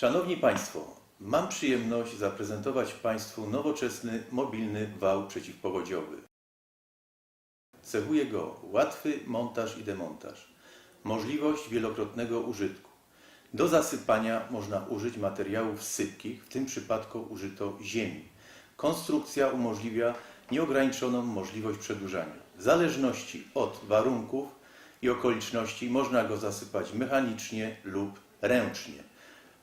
Szanowni Państwo, mam przyjemność zaprezentować Państwu nowoczesny, mobilny wał przeciwpowodziowy. Cechuje go łatwy montaż i demontaż, możliwość wielokrotnego użytku. Do zasypania można użyć materiałów sypkich, w tym przypadku użyto ziemi. Konstrukcja umożliwia nieograniczoną możliwość przedłużania. W zależności od warunków i okoliczności można go zasypać mechanicznie lub ręcznie.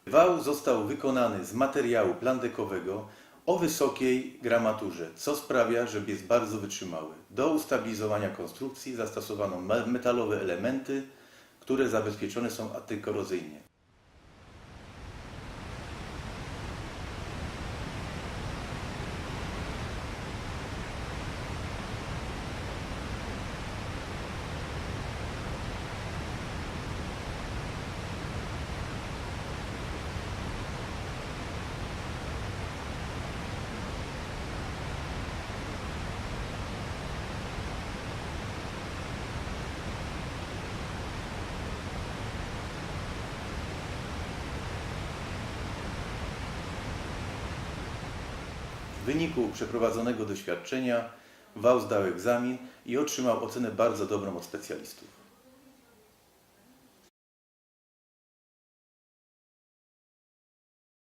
Wał został wykonany z materiału plandekowego o wysokiej gramaturze, co sprawia, że jest bardzo wytrzymały. Do ustabilizowania konstrukcji zastosowano me- metalowe elementy, które zabezpieczone są antykorozyjnie. Wyniku przeprowadzonego doświadczenia wał zdał egzamin i otrzymał ocenę bardzo dobrą od specjalistów.